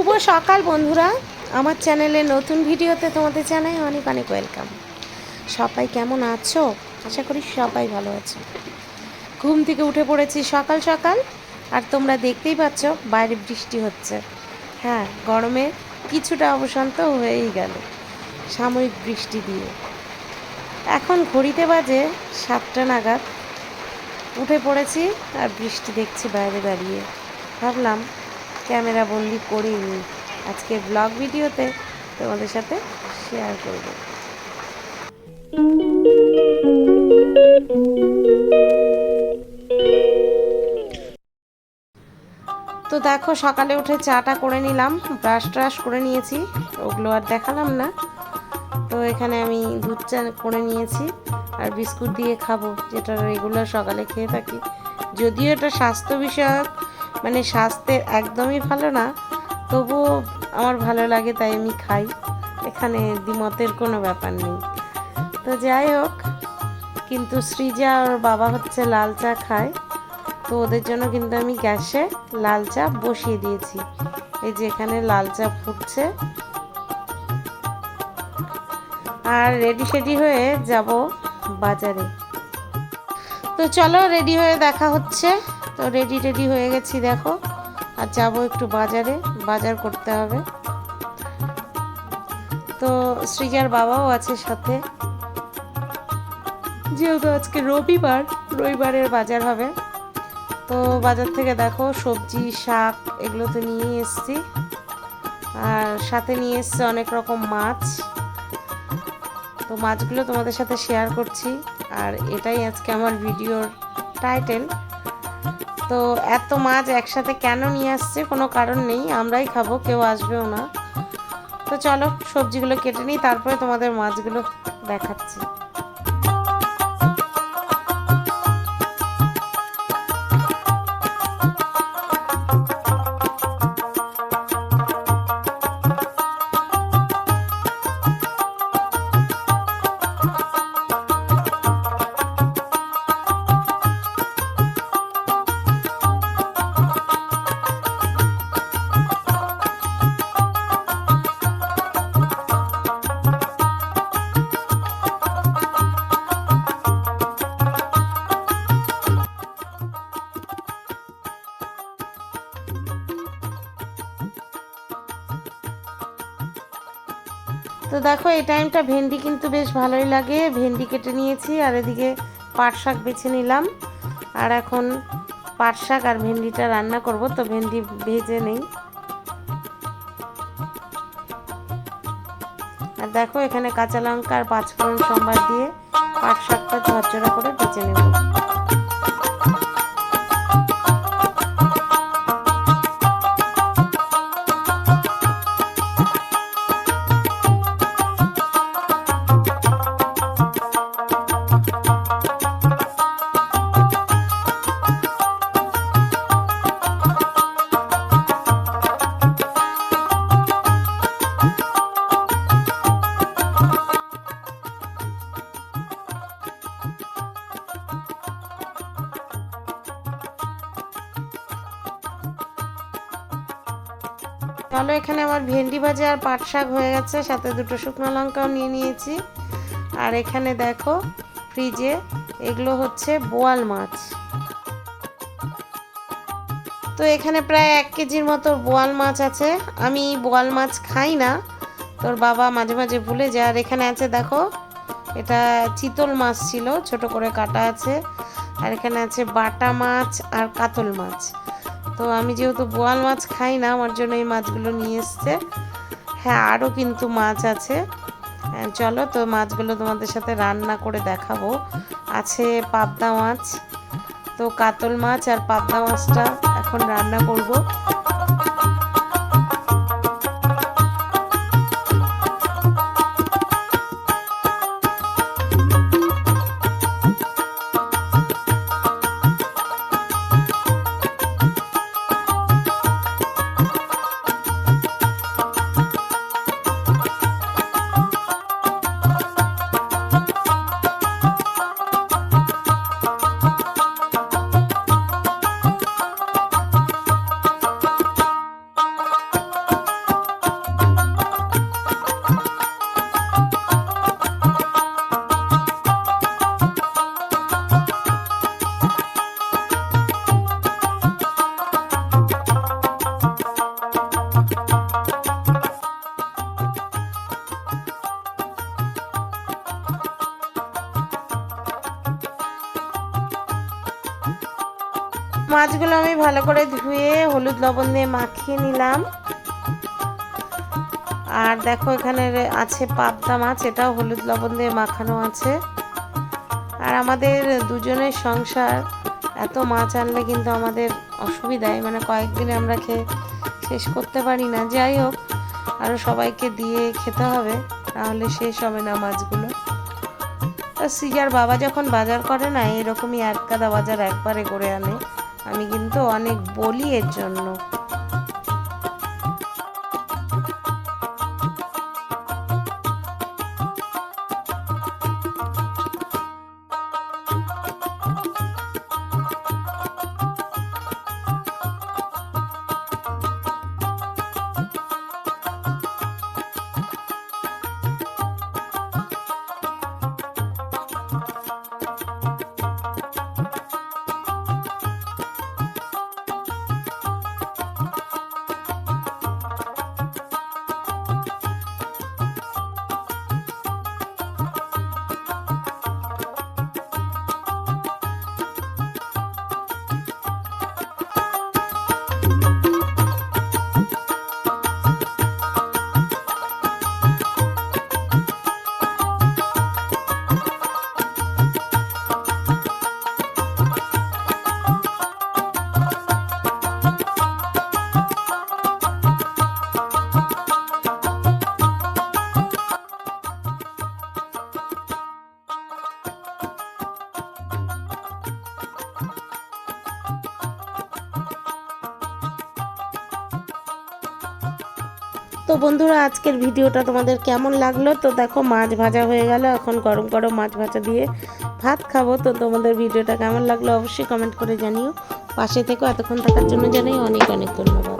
শুভ সকাল বন্ধুরা। আমার চ্যানেলে নতুন ভিডিওতে তোমাদের জানাই অনেক অনেক ওয়েলকাম। সবাই কেমন আছো? আশা করি সবাই ভালো আছো। ঘুম থেকে উঠে পড়েছি সকাল সকাল, আর তোমরা দেখতেই পাচ্ছ বাইরে বৃষ্টি হচ্ছে। হ্যাঁ গরমে কিছুটা অবসান তো হয়েই গেল সাময়িক বৃষ্টি দিয়ে। এখন ঘড়িতে বাজে সাতটা নাগাদ। উঠে পড়েছি আর বৃষ্টি দেখছি বাইরে দাঁড়িয়ে। ভাবলাম ক্যামেরা বন্দি করিনি। আজকে ব্লগ ভিডিওতে তোমাদের সাথে শেয়ার করব। তো দেখো, সকালে উঠে চাটা করে নিলাম ব্রাশ ট্রাশ করে নিয়েছি, ওগুলো আর দেখালাম না। তো এখানে আমি দুধ চা করে নিয়েছি, আর বিস্কুট দিয়ে খাব, যেটা রেগুলার সকালে খেয়ে থাকি। যদিও এটা স্বাস্থ্য বিষয়ক মানে স্বাস্থ্যের একদমই ভালো না, তবুও আমার ভালো লাগে তাই আমি খাই। এখানে দ্বিমতের কোনো ব্যাপার নেই। তো যাই হোক, কিন্তু সৃজা ওর বাবা হচ্ছে লাল চা খায়, তো ওদের জন্য কিন্তু আমি গ্যাসে লাল চা বসিয়ে দিয়েছি। এই যে এখানে লাল চা ফুটছে। আর রেডি সেডি হয়ে যাব বাজারে। তো চলো রেডি হয়ে দেখা হচ্ছে। তো রেডি রেডি হয়ে গেছি, দেখো। আর যাব একটু বাজারে, বাজার করতে হবে। তো সৃজার বাবাও আছে সাথে। যেহেতু আজকে রবিবার, রবিবারের বাজার হবে। তো বাজার থেকে দেখো, সবজি, শাক, এগুলো তো নিয়ে এসছি। আর সাথে নিয়ে এসছে অনেক রকম মাছ। তো মাছগুলো তোমাদের সাথে শেয়ার করছি। আর এটাই আজকে আমার ভিডিওর টাইটেল তো এত মাছ একসাথে কেন নিয়ে আসছে কোনো কারণ নেই, আমরাই খাব, কেউ আসবেও না। তো চলো সবজিগুলো কেটে নিই, তারপরে তোমাদের মাছগুলো দেখাচ্ছি। দেখো, এই টাইমটা ভেন্ডি কিন্তু বেশ ভালোই লাগে। ভেন্ডি কেটে নিয়েছি আর এদিকে পাট শাক বেছে নিলাম। আর এখন পাট শাক আর ভেন্ডিটা রান্না করব, তো ভেন্ডি ভেজে নেই। আর দেখো, এখানে কাঁচা লঙ্কা আর পাঁচফোড়ন সম্বার দিয়ে পাট শাকটা ঝরঝরা করে বেছে নেব। এখানে আমার ভেন্ডি ভাজা আর পাট শাক হয়ে গেছে। সাথে দুটো শুকনো লঙ্কাও নিয়ে নিয়েছি। আর এখানে দেখো, ফ্রিজে এগুলো হচ্ছে বোয়াল মাছ। তো এখানে প্রায় এক কেজির মতো বোয়াল মাছ আছে। আমি বোয়াল মাছ খাই না। তোর বাবা মাঝে মাঝে ভুলে যায়। আর এখানে আছে দেখো, এটা চিতল মাছ ছিল, ছোট করে কাটা আছে। আর এখানে আছে বাটা মাছ আর কাতল মাছ। তো আমি যেহেতু বোয়াল মাছ খাই না আমার জন্য এই মাছগুলো নিয়ে এসছে। হ্যাঁ আরও কিন্তু মাছ আছে। হ্যাঁ, চলো তো মাছগুলো তোমাদের সাথে রান্না করে দেখাবো। আছে পাবদা মাছ তো কাতল মাছ আর পাবদা মাছটা এখন রান্না করব। ভালো করে ধুয়ে হলুদ লবণ দিয়ে মাখিয়ে নিলাম। আর দেখো এখানে আছে পাবদা মাছ, এটাও হলুদ লবণ দিয়ে মাখানো আছে। আর আমাদের দুজনের সংসার, এত মাছ আনলে কিন্তু আমাদের অসুবিধায় মানে কয়েকদিনে আমরা খেয়ে শেষ করতে পারি না। যাই হোক আরও সবাইকে দিয়ে খেতে হবে নাহলে শেষ হবে না মাছগুলো। সিজার বাবা যখন বাজার করে না, এরকমই এক গাদা বাজার একবারে করে আনে। আমি কিন্তু অনেক বলি এর জন্য। তো বন্ধুরা, আজকের ভিডিওটা তোমাদের কেমন লাগল? তো দেখো, মাছ ভাজা হয়ে গেল। এখন গরম গরম মাছ ভাজা দিয়ে ভাত খাব। তো তোমাদের ভিডিওটা কেমন লাগল অবশ্যই কমেন্ট করে জানিও। পাশে থেকেও এতক্ষণ থাকার জন্য জানাই অনেক অনেক ধন্যবাদ।